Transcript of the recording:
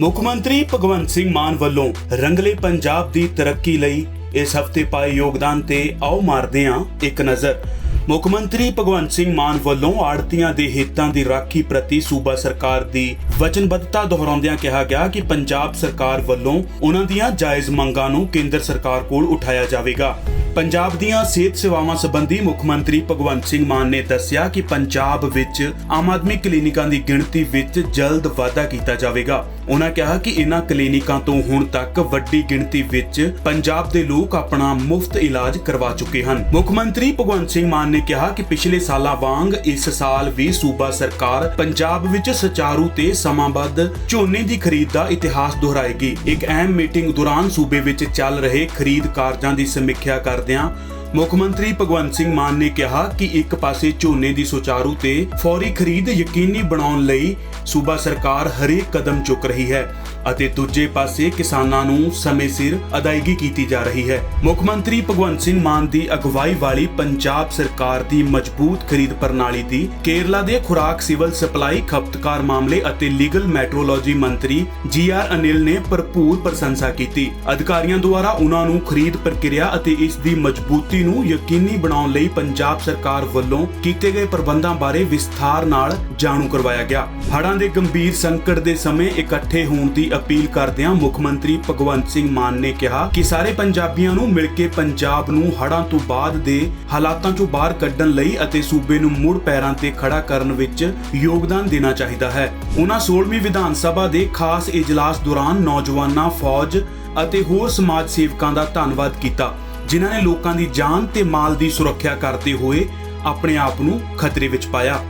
ਮੁੱਖ ਮੰਤਰੀ ਭਗਵੰਤ ਸਿੰਘ ਮਾਨ ਵੱਲੋਂ ਰੰਗਲੇ ਪੰਜਾਬ ਦੀ ਤਰੱਕੀ ਲਈ ਇਸ ਹਫ਼ਤੇ ਪਾਏ ਯੋਗਦਾਨ ਤੇ ਆਓ ਮਾਰਦੇ ਹਾਂ ਇੱਕ ਨਜ਼ਰ। ਮੁੱਖ ਮੰਤਰੀ ਭਗਵੰਤ ਸਿੰਘ ਮਾਨ ਵੱਲੋਂ ਆੜਤੀਆਂ ਦੇ ਹਿੱਤਾਂ ਦੀ ਰਾਖੀ ਪ੍ਰਤੀ ਸੂਬਾ ਸਰਕਾਰ ਦੀ ਵਚਨਬੱਧਤਾ ਦੁਹਰਾਉਂਦਿਆਂ ਕਿਹਾ ਗਿਆ ਕਿ ਪੰਜਾਬ ਸਰਕਾਰ ਵੱਲੋਂ ਉਹਨਾਂ ਦੀਆਂ ਜਾਇਜ਼ ਮੰਗਾਂ ਨੂੰ ਕੇਂਦਰ ਸਰਕਾਰ ਕੋਲ ਉਠਾਇਆ ਜਾਵੇਗਾ। ਪੰਜਾਬ ਦੀਆਂ ਸਿਹਤ ਸੇਵਾਵਾਂ ਸੰਬੰਧੀ ਮੁੱਖ ਮੰਤਰੀ ਭਗਵੰਤ ਸਿੰਘ ਮਾਨ ਨੇ ਦੱਸਿਆ ਕਿ ਪੰਜਾਬ ਵਿੱਚ ਆਮ ਆਦਮੀ ਕਲੀਨਿਕਾਂ ਦੀ ਗਿਣਤੀ ਵਿੱਚ ਜਲਦ ਵਾਧਾ ਕੀਤਾ ਜਾਵੇਗਾ। ਉਹਨਾਂ ਕਿਹਾ ਕਿ ਇਹਨਾਂ ਕਲੀਨਿਕਾਂ ਤੋਂ ਹੁਣ ਤੱਕ ਵੱਡੀ ਗਿਣਤੀ ਵਿੱਚ ਪੰਜਾਬ ਦੇ ਲੋਕ ਆਪਣਾ ਮੁਫਤ ਇਲਾਜ ਕਰਵਾ ਚੁੱਕੇ ਹਨ। ਮੁੱਖ ਮੰਤਰੀ ਭਗਵੰਤ ਸਿੰਘ ਮਾਨ ਨੇ ਕਿਹਾ ਕਿ ਪਿਛਲੇ ਸਾਲਾਂ ਵਾਂਗ ਇਸ ਸਾਲ ਵੀ ਸੂਬਾ ਸਰਕਾਰ ਪੰਜਾਬ ਵਿੱਚ ਸੁਚਾਰੂ ਤੇ ਸਮਾਂਬੱਧ ਝੋਨੇ ਦੀ ਖਰੀਦ ਦਾ ਇਤਿਹਾਸ ਦੁਹਰਾਏਗੀ। ਇੱਕ ਅਹਿਮ ਮੀਟਿੰਗ ਦੌਰਾਨ ਸੂਬੇ ਵਿੱਚ ਚੱਲ ਰਹੇ ਖਰੀਦ ਕਾਰਜਾਂ ਦੀ ਸਮੀਖਿਆ ਕਰ ਕਰਦਿਆਂ ਮੁੱਖ ਮੰਤਰੀ ਭਗਵੰਤ ਸਿੰਘ ਮਾਨ ਨੇ ਕਿਹਾ ਕਿ ਇੱਕ ਪਾਸੇ ਝੋਨੇ ਦੀ ਸੁਚਾਰੂ ਤੇ ਫੌਰੀ ਖਰੀਦ ਯਕੀਨੀ ਬਣਾਉਣ ਲਈ ਸੂਬਾ ਸਰਕਾਰ ਹਰੇਕ ਕਦਮ ਚੁੱਕ ਰਹੀ ਹੈ ਅਤੇ ਦੂਜੇ ਪਾਸੇ ਕਿਸਾਨਾਂ ਨੂੰ ਸਮੇਂ ਸਿਰ ਅਦਾਇਗੀ ਕੀਤੀ ਜਾ ਰਹੀ ਹੈ। ਮੁੱਖ ਮੰਤਰੀ ਭਗਵੰਤ ਸਿੰਘ ਮਾਨ ਦੀ ਅਗਵਾਈ ਵਾਲੀ ਪੰਜਾਬ ਸਰਕਾਰ ਦੀ ਮਜ਼ਬੂਤ ਖਰੀਦ ਪ੍ਰਣਾਲੀ ਦੀ ਕੇਰਲਾ ਦੇ ਖੁਰਾਕ ਸਿਵਲ ਸਪਲਾਈ ਖਪਤਕਾਰ ਮਾਮਲੇ ਅਤੇ ਲੀਗਲ ਮੈਟਰੋਲੋਜੀ ਮੰਤਰੀ ਜੀ ਆਰ ਅਨਿਲ ਨੇ ਭਰਪੂਰ ਪ੍ਰਸ਼ੰਸਾ ਕੀਤੀ। ਅਧਿਕਾਰੀਆਂ ਦੁਆਰਾ ਉਹਨਾਂ ਨੂੰ ਖਰੀਦ ਪ੍ਰਕਿਰਿਆ ਅਤੇ ਇਸ ਦੀ ਮਜ਼ਬੂਤੀ ਨੂੰ ਯਕੀਨੀ ਬਣਾਉਣ ਲਈ ਪੰਜਾਬ ਸਰਕਾਰ ਵੱਲੋਂ ਕੀਤੇ ਗਏ ਪ੍ਰਬੰਧਾਂ ਬਾਰੇ ਵਿਸਥਾਰ ਨਾਲ ਜਾਣੂ ਕਰਵਾਇਆ ਗਿਆ। ਹੜ੍ਹਾਂ ਦੇ ਗੰਭੀਰ ਸੰਕਟ ਦੇ ਸਮੇਂ ਇਕੱਠੇ ਹੋਣ ਦੀ ਅਪੀਲ ਕਰਦਿਆਂ ਮੁੱਖ ਮੰਤਰੀ ਭਗਵੰਤ ਸਿੰਘ ਮਾਨ ਨੇ ਕਿਹਾ ਕਿ ਸਾਰੇ ਪੰਜਾਬੀਆਂ ਨੂੰ ਮਿਲ ਕੇ ਪੰਜਾਬ ਨੂੰ ਹੜ੍ਹਾਂ ਤੋਂ ਬਾਅਦ ਦੇ ਹਾਲਾਤਾਂ ਚੋਂ ਬਾਹਰ ਕੱਢਣ ਲਈ ਅਤੇ ਸੂਬੇ ਨੂੰ ਮੁੜ ਪੈਰਾਂ ਤੇ ਖੜਾ ਕਰਨ ਵਿੱਚ ਯੋਗਦਾਨ ਦੇਣਾ ਚਾਹੀਦਾ ਹੈ। ਉਹਨਾਂ 16ਵੀਂ ਵਿਧਾਨ ਸਭਾ ਦੇ ਖਾਸ ਇਜਲਾਸ ਦੌਰਾਨ ਨੌਜਵਾਨਾਂ, ਫੌਜ ਅਤੇ ਹੋਰ ਸਮਾਜ ਸੇਵਕਾਂ ਦਾ ਧੰਨਵਾਦ ਕੀਤਾ। ਜਿਨ੍ਹਾਂ ਨੇ ਲੋਕਾਂ ਦੀ ਜਾਨ ਤੇ ਮਾਲ ਦੀ ਸੁਰੱਖਿਆ ਕਰਦੇ ਹੋਏ ਆਪਣੇ ਆਪ ਨੂੰ ਖਤਰੇ ਵਿੱਚ ਪਾਇਆ।